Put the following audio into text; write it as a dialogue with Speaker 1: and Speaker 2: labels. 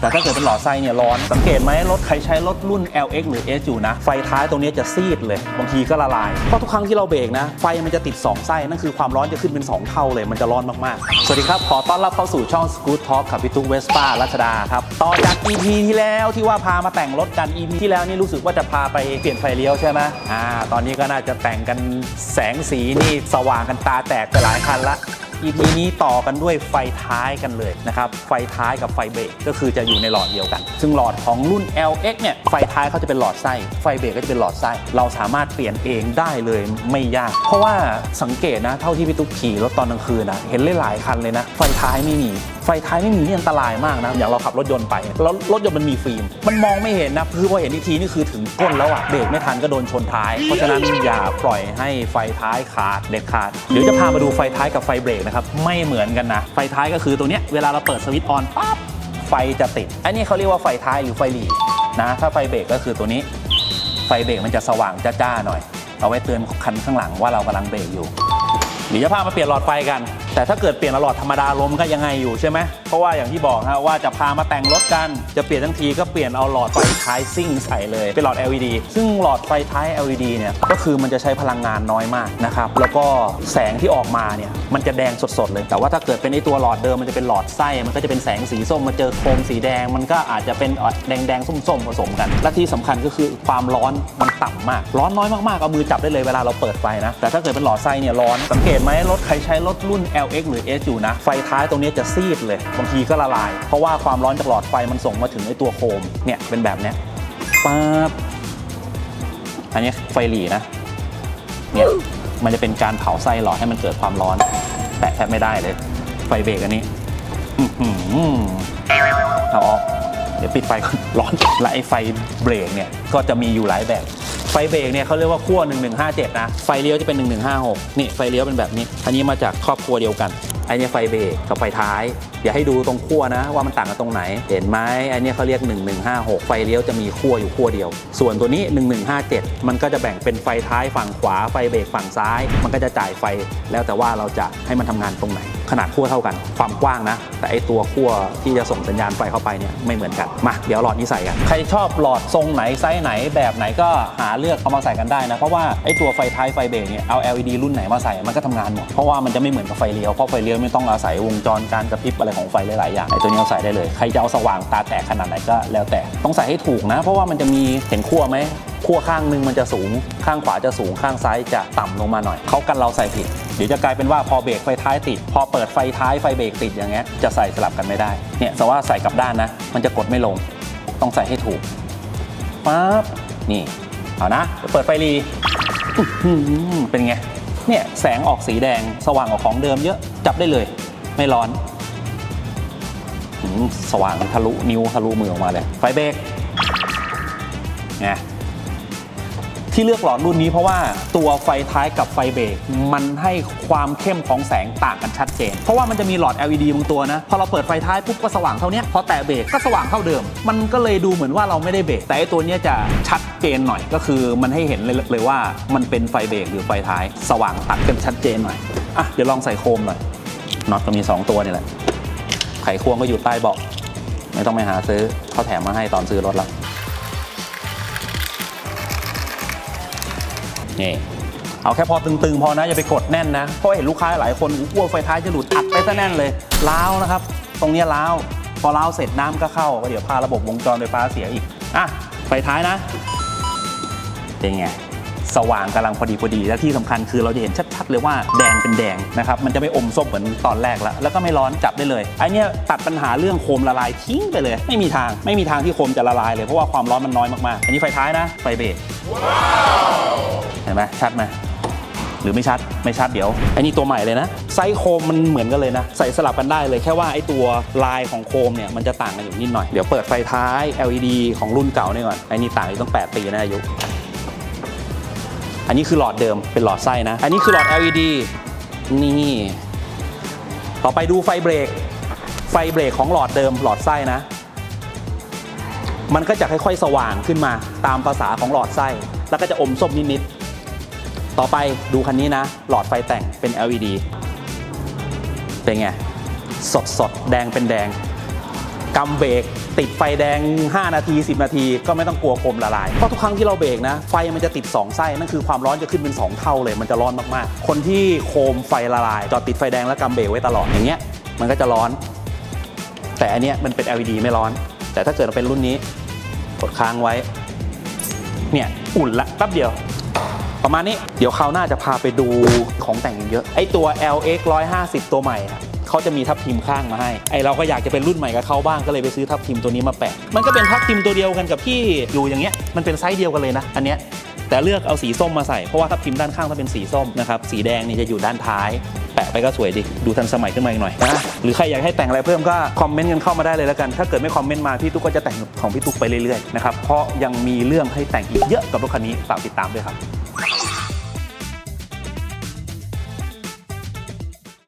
Speaker 1: แต่ถ้าเกิดเป็นหลอดไส้เนี่ยร้อน สังเกตไหมรถใครใช้รถรุ่น LX หรือ S อยู่นะ ไฟท้ายตรงนี้จะซีดเลย บางทีก็ละลาย เพราะทุกครั้งที่เราเบรกนะ ไฟมันจะติด 2 ไส้ นั่นคือความร้อนจะขึ้นเป็น 2 เท่าเลย มันจะร้อนมากๆ สวัสดีครับ ขอต้อนรับเข้าสู่ช่อง Scoot Talk กับพี่ตุ๊กเวสป้ารัชดาครับ ต่อจาก EP ที่แล้วที่ว่าพามาแต่งรถกัน EP ที่แล้วนี่รู้สึกว่าจะพาไปเปลี่ยนไฟเลี้ยวใช่ไหมอ่าตอนนี้ก็น่าจะแต่งกันแสงสีนี่สว่างกันตาแตกไปหลายคันละ EP นี้ต่อกันด้วยไฟท้ายกันเลยนะครับ ไฟท้ายกับไฟเบรกก็คือจะอยู่ในหลอดเดียวกัน ซึ่งหลอดของรุ่น LX เนี่ย ไฟท้ายเขาจะเป็นหลอดไส้ ไฟเบรกก็จะเป็นหลอดไส้ เราสามารถเปลี่ยนเองได้เลยไม่ยาก เพราะว่าสังเกตนะ เท่าที่พี่ตุ๊กขี่รถตอนกลางคืนนะ เห็นหลายๆคันเลยนะ ไฟท้ายไม่มี ไฟท้ายไม่มีนี่อันตรายมากนะ อย่างเราขับรถยนต์ไป แล้วรถยนต์มันมีฟิล์ม มันมองไม่เห็นนะ คือพอเห็นอีกทีนี่คือถึงก้นแล้วอะเบรกไม่ทันก็โดนชนท้าย เพราะฉะนั้นอย่าปล่อยให้ไฟท้ายขาดเด็ดขาด เดี๋ยวจะพามาดูไฟท้ายกับไฟเบรกนะครับ ไม่เหมือนกันนะ ไฟท้ายก็คือตัวเนี้ย เวลาเราเปิดสวิตช์ออนปั๊บ ไฟจะติด อันนี้เขาเรียกว่าไฟท้ายหรือไฟหลีนะ ถ้าไฟเบรกก็คือตัวนี้ ไฟเบรกมันจะสว่างจ้าๆหน่อย เอาไว้เตือนคันข้างหลังว่าเรากำลังเบรกอยู่เดี๋ยวจะพามาเปลี่ยนหลอดไฟกัน แต่ถ้าเกิดเปลี่ยนหลอดธรรมดาลมก็ยังไงอยู่ใช่ไหมเพราะว่าอย่างที่บอกฮะว่าจะพามาแต่งรถกัน จะเปลี่ยนทั้งทีก็เปลี่ยนเอาหลอดไฟท้ายซิ่งใส่เลย เป็นหลอด LED ซึ่งหลอดไฟท้าย LED เนี่ยก็คือมันจะใช้พลังงานน้อยมากนะครับแล้วก็แสงที่ออกมาเนี่ยมันจะแดงสดๆเลย แต่ว่าถ้าเกิดเป็นไอตัวหลอดเดิมมันจะเป็นหลอดไส้มันก็จะเป็นแสงสีส้มมาเจอโคมสีแดง มันก็อาจจะเป็นแดงๆส้มๆผสมกัน และที่สำคัญก็คือความร้อนมันต่ำมาก ร้อนน้อยมากๆเอามือจับได้เลยเวลาเราเปิดไฟนะแต่ถ้าเกิดเป็นหลอดไส้เนี่ยร้อนสังเกตไหมรถใครใช้รถรุ่น LX หรือ S อยู่นะ ไฟท้ายตรงนี้จะซีดเลย บางทีก็ละลาย เพราะว่าความร้อนจากหลอดไฟมันส่งมาถึงไอตัวโคม เนี่ยเป็นแบบเนี้ยปั๊บอันนี้ไฟหลีนะ เนี่ยมันจะเป็นการเผาไส้หลอดให้มันเกิดความร้อน แตะแทบไม่ได้เลย ไฟเบรกอันนี้อื้อหือเอาออกเดี๋ยวปิดไฟก่อนร้อนและไอ้ไฟเบรกเนี่ยก็จะมีอยู่หลายแบบ ไฟเบรกเนี่ยเขาเรียกว่าขั้ว1157 นะ ไฟเลี้ยวจะเป็น 1156 นี่ไฟเลี้ยวเป็นแบบนี้ อันนี้มาจากครอบครัวเดียวกัน ไอเนี่ยไฟเบรกกับไฟท้ายอย่าให้ดูตรงขั้วนะว่ามันต่างกันตรงไหน เห็นไหมอเนี่ยเขาเรียก 1156 ไฟเลี้ยวจะมีขั้วอยู่ขั้วเดียว ส่วนตัวนี้ 1157 มันก็จะแบ่งเป็นไฟท้ายฝั่งขวาไฟเบรกฝั่งซ้าย มันก็จะจ่ายไฟแล้วแต่ว่าเราจะให้มันทำงานตรงไหน ขนาดขั้วเท่ากัน ความกว้างนะ แต่ไอตัวขั้วที่จะส่งสัญญาณไฟเข้าไปเนี่ยไม่เหมือนกันมาเดี๋ยวหลอดนี้ใส่กันใครชอบหลอดทรงไหนไซส์ไหนแบบไหนก็หาเลือกเอามาใส่กันได้นะเพราะว่าไอตัวไฟท้ายไฟเบรกเนี่ยเอา LED รุ่นไหนมาใส่มันก็ทำงานหมดเพราะว่ามันจะไม่เหมือนกับไฟเลี้ยวเพราะไฟเลี้ยวไม่ต้องอาศัยวงจรการกระพริบอะไรของไฟหลายๆอย่างไอตัวนี้เอาใส่ได้เลย ใครจะเอาสว่างตาแตกขนาดไหนก็แล้วแต่ต้องใส่ให้ถูกนะ เพราะว่ามันจะมีเห็นขั้วไหมขั้วข้างหนึงมันจะสูง ข้างขวาจะสูงข้างซ้ายจะต่ำลงมาหน่อย เขากันเราใส่ผิด เดี๋ยวจะกลายเป็นว่าพอเบรกไฟท้ายติด พอเปิดไฟท้ายไฟเบรกติดอย่างเงี้ยจะใส่สลับกันไม่ได้ เนี่ยแต่ว่าใส่กลับด้านนะ มันจะกดไม่ลง ต้องใส่ให้ถูกปั๊บนี่ เอานะ เปิดไฟรีเป็นไง เนี่ยแสงออกสีแดงสว่างกว่าของเดิมเยอะจับได้เลย ไม่ร้อน สว่างทะลุนิ้วทะลุมือออกมาเลย ไฟเบรกไงที่เลือกหลอดรุ่นนี้เพราะว่าตัวไฟท้ายกับไฟเบรกมันให้ความเข้มของแสงต่างกันชัดเจน เพราะว่ามันจะมีหลอด LED บางตัวนะ พอเราเปิดไฟท้ายปุ๊บก็สว่างเท่านี้พอแตะเบรกก็สว่างเท่าเดิม มันก็เลยดูเหมือนว่าเราไม่ได้เบรกแต่ไอตัวนี้จะชัดเจนหน่อยก็คือมันให้เห็นเลยว่ามันเป็นไฟเบรกหรือไฟท้าย สว่างตัดกันชัดเจนหน่อยอะเดี๋ยวลองใส่โคมหน่อยน็อตก็มีสองตัวนี่แหละ ไขควงก็อยู่ใต้เบาะไม่ต้องไปหาซื้อเขาแถมมาให้ตอนซื้อรถแล้วนี่เอาแค่พอตึงๆ พอนะอย่าไปกดแน่นนะเพราะเห็นลูกค้าหลายคนอ้วไฟท้ายจะหลุดอัดไปซะแน่นเลยล้าวนะครับ ตรงนี้ล้าวพอล้าวเสร็จน้ำก็เข้าก็เดี๋ยวพาระบบวงจรไฟฟ้าเสียอีกอะไฟท้ายนะเป็นไง สว่างกำลังพอดีพอดี และที่สำคัญคือเราจะเห็นชัด ๆ เลยว่าแดงเป็นแดงนะครับมันจะไม่อมส้มเหมือนตอนแรกแล้วแล้วก็ไม่ร้อนจับได้เลยไอเนี้ยตัดปัญหาเรื่องโคมละลายทิ้งไปเลย ไม่มีทางไม่มีทางที่โคมจะละลายเลยเพราะว่าความร้อนมันน้อยมากๆอันนี้ไฟท้ายนะ ไฟเบรกเห็นไหมชัดไหมหรือไม่ชัดไม่ชัดเดี๋ยวไอ้นี่ตัวใหม่เลยนะไซส์โคมมันเหมือนกันเลยนะ ใส่สลับกันได้เลยแค่ว่าไอ้ตัวลายของโคมเนี่ยมันจะต่างกันอยู่นิดหน่อยเดี๋ยวเปิดไฟท้าย LED ของรุ่นเก่านี่ก่อนไอ้นี่ต่างอยู่ตั้ง 8 ปีนะอายุ อันนี้คือหลอดเดิมเป็นหลอดไส้นะ อันนี้คือหลอด LED นี่ต่อไปดูไฟเบรก ไฟเบรกของหลอดเดิมหลอดไส้นะ มันก็จะค่อยๆ สว่างขึ้นมาตามภาษาของหลอดไส้ แล้วก็จะอมส้มนิดๆ ต่อไปดูคันนี้นะ หลอดไฟแต่งเป็น LED เป็นไง สดสดๆแดงเป็นแดง กำเบรกติดไฟแดง 5 นาที 10 นาที ก็ไม่ต้องกลัวโคมละลาย เพราะทุกครั้งที่เราเบรกนะ ไฟมันจะติด 2 ไส้นั่นคือความร้อนจะขึ้นเป็น 2 เท่าเลย มันจะร้อนมากๆ คนที่โคมไฟละลายจอดติดไฟแดงแล้วกำเบรกไว้ตลอดอย่างเงี้ยมันก็จะร้อน แต่อันเนี้ยมันเป็น LED ไม่ร้อน แต่ถ้าเกิดเราเป็นรุ่นนี้กดค้างไว้เนี่ยอุ่นละแป๊บเดียวประมาณนี้ เดี๋ยวคราวหน้าจะพาไปดูของแต่งเยอะ ไอตัว LX 150 ตัวใหม่ เขาจะมีทับทิมข้างมาให้ไอเราก็อยากจะเป็นรุ่นใหม่กับเขาบ้างก็เลยไปซื้อทับทิมตัวนี้มาแปะมันก็เป็นทับทิมตัวเดียวกันกับที่อยู่อย่างเงี้ยมันเป็นไซส์เดียวกันเลยนะ อันเนี้ยแต่เลือกเอาสีส้มมาใส่เพราะว่าทับทิมด้านข้างถ้าเป็นสีส้มนะครับสีแดงนี่จะอยู่ด้านท้าย แปะไปก็สวยดีดูทันสมัยขึ้นมาอีกหน่อยนะหรือใครอยากให้แต่งอะไรเพิ่มก็คอมเมนต์กันเข้ามาได้เลยแล้วกัน ถ้าเกิดไม่คอมเมนต์มาพี่ตุ๊กก็จะแต่งของพี่ตุ๊กไปเรื่อยๆนะครับเพราะยังมีเรื่องให้แต่งอีกเยอะกับรถคันนี้ฝากติดตามด้วยครับ